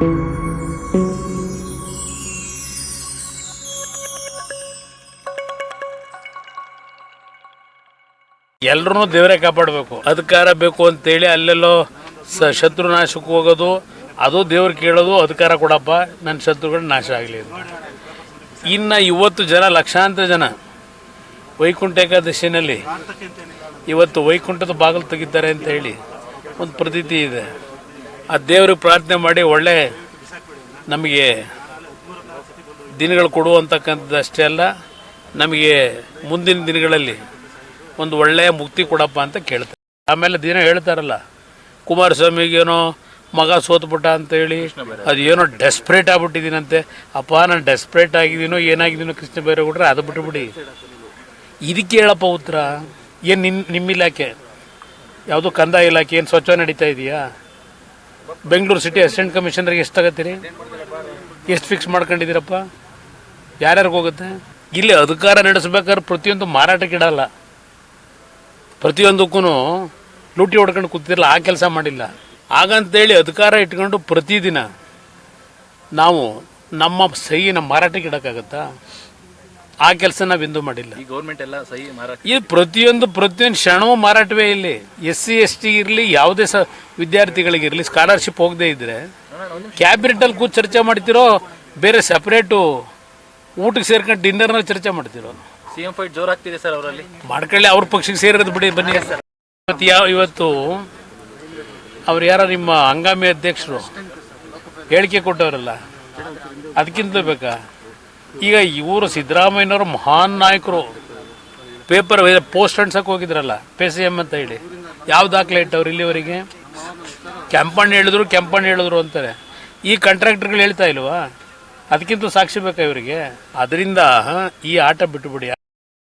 ಎಲ್ರೂ ದೇವರೇ ಕಾಪಾಡಬೇಕು. ಅಧಿಕಾರ ಬೇಕು ಅಂತೇಳಿ ಅಲ್ಲೆಲ್ಲೋ ಸ ಶತ್ರು ನಾಶಕ್ಕೆ ಹೋಗೋದು, ಅದು ದೇವ್ರು ಕೇಳೋದು ಅಧಿಕಾರ ಕೊಡಪ್ಪ, ನನ್ನ ಶತ್ರುಗಳು ನಾಶ ಆಗಲಿ ಇನ್ನು ಇವತ್ತು ಜನ, ಲಕ್ಷಾಂತರ ಜನ ವೈಕುಂಠ ಏಕಾದಶಿನಲ್ಲಿ ಇವತ್ತು ವೈಕುಂಠದ ಬಾಗಿಲು ತೆಗಿತಾರೆ ಅಂತ ಹೇಳಿ ಒಂದು ಪ್ರತೀತಿ ಇದೆ. ಆ ದೇವ್ರಿಗೆ ಪ್ರಾರ್ಥನೆ ಮಾಡಿ ಒಳ್ಳೆ ನಮಗೆ ದಿನಗಳು ಕೊಡುವಂತಕ್ಕಂಥದ್ದಷ್ಟೇ ಅಲ್ಲ, ನಮಗೆ ಮುಂದಿನ ದಿನಗಳಲ್ಲಿ ಒಂದು ಒಳ್ಳೆಯ ಮುಕ್ತಿ ಕೊಡಪ್ಪ ಅಂತ ಕೇಳ್ತಾರೆ. ಆಮೇಲೆ ದಿನ ಹೇಳ್ತಾರಲ್ಲ, ಕುಮಾರಸ್ವಾಮಿಗೇನೋ ಮಗ ಸೋತ್ಬಿಟ್ಟ ಅಂತ ಹೇಳಿ, ಅದು ಏನೋ ಡೆಸ್ಪ್ರೇಟ್ ಆಗ್ಬಿಟ್ಟಿದ್ದೀನಂತೆ. ಅಪ್ಪ, ನಾನು ಡೆಸ್ಪ್ರೇಟ್ ಆಗಿದ್ದೀನೋ, ಏನಾಗಿದ್ದೀನೋ ಕೃಷ್ಣ ಬೈರೇಗೌಡ್ರೆ, ಅದು ಬಿಟ್ಬಿಡಿ. ಇದಕ್ಕೆ ಹೇಳಪ್ಪ ಉತ್ತರ, ಏನು ನಿನ್ನ ನಿಮ್ಮ ಇಲಾಖೆ? ಯಾವುದು ಕಂದಾಯ ಇಲಾಖೆ, ಏನು ಸ್ವಚ್ಛ ನಡೀತಾ ಇದೆಯಾ? ಬೆಂಗಳೂರು ಸಿಟಿ ಅಸಿಸ್ಟೆಂಟ್ ಕಮಿಷನರ್ಗೆ ಎಷ್ಟು ತಗೋತೀರಿ? ಎಷ್ಟು ಫಿಕ್ಸ್ ಮಾಡ್ಕೊಂಡಿದ್ದೀರಪ್ಪ? ಯಾರ್ಯಾರಿಗೆ ಹೋಗುತ್ತೆ? ಇಲ್ಲಿ ಅಧಿಕಾರ ನಡೆಸ್ಬೇಕಾದ್ರೆ ಪ್ರತಿಯೊಂದು ಮಾರಾಟಕ್ಕೆ ಇಡಲ್ಲ. ಪ್ರತಿಯೊಂದಕ್ಕೂ ಲೂಟಿ ಹೊಡ್ಕೊಂಡು ಕೂತಿರಲ್ಲ ಆ ಕೆಲಸ ಮಾಡಿಲ್ಲ. ಹಾಗಂತೇಳಿ ಅಧಿಕಾರ ಇಟ್ಕೊಂಡು ಪ್ರತಿದಿನ ನಾವು ನಮ್ಮ ಸಹಿನ ಮಾರಾಟಕ್ಕೆ ಇಡೋಕ್ಕಾಗತ್ತಾ? ಆ ಕೆಲಸ ನಾವು ಇಂದು ಮಾಡಿಲ್ಲ. ಈ ಗೌರ್ಮೆಂಟ್ ಎಲ್ಲ ಸಹಿ ಮಾರಾಟ ಇದು ಪ್ರತಿಯೊಂದು ಪ್ರತಿಯೊಂದು ಕ್ಷಣವೂ ಮಾರಾಟವೇ ಇಲ್ಲಿ ಎಸ್ ಸಿ ಎಸ್ ಟಿ ಇರಲಿ ಯಾವುದೇ ಸ ವಿದ್ಯಾರ್ಥಿಗಳಿಗಿರಲಿ ಸ್ಕಾಲರ್ಶಿಪ್ ಹೋಗದೇ ಇದ್ದರೆ ಕ್ಯಾಬಿನೆಟಲ್ಲಿ ಕೂತು ಚರ್ಚೆ ಮಾಡ್ತಿರೋ ಬೇರೆ ಸಪ್ರೇಟು ಊಟಕ್ಕೆ ಸೇರ್ಕೊಂಡು ಡಿನ್ನರ್ನ ಚರ್ಚೆ ಮಾಡ್ತಿರೋ? ಸಿಎಂ ಫೈಟ್ ಸರ್ ಅವರಲ್ಲಿ. ಮಾಡ್ಕೊಳ್ಳಿ ಅವ್ರ ಪಕ್ಷಕ್ಕೆ ಸೇರಿರೋದು ಬಿಡಿ ಬನ್ನಿ. ಇವತ್ತು ಯಾವ ಇವತ್ತು ಅವ್ರು ಯಾರೋ ನಿಮ್ಮ ಹಂಗಾಮಿ ಅಧ್ಯಕ್ಷರು? ಹೇಳಿಕೆ ಕೊಟ್ಟವರಲ್ಲ. ಅದಕ್ಕಿಂತ ಬೇಕಾ? ಈಗ ಇವರು ಸಿದ್ದರಾಮಯ್ಯನವರು ಮಹಾನ್ ನಾಯಕರು. ಪೇಪರ್ ಪೋಸ್ಟ್ ಅಂಡ್ಸಕ್ಕೆ ಹೋಗಿದ್ರಲ್ಲ, ಪೆ ಸಿ ಎಂ ಅಂತ ಹೇಳಿ. ಯಾವ ದಾಖಲೆ ಇಟ್ಟವ್ರು ಇಲ್ಲಿವರೆಗೆ? ಕೆಂಪಣ್ಣ ಹೇಳಿದ್ರು ಕೆಂಪಣ್ಣ ಹೇಳಿದ್ರು ಅಂತಾರೆ. ಈ ಕಾಂಟ್ರಾಕ್ಟರ್ಗಳು ಹೇಳ್ತಾ ಇಲ್ವಾ? ಅದಕ್ಕಿಂತ ಸಾಕ್ಷಿ ಬೇಕಾ ಇವರಿಗೆ? ಅದರಿಂದ ಈ ಆಟ ಬಿಟ್ಟುಬಿಡಿ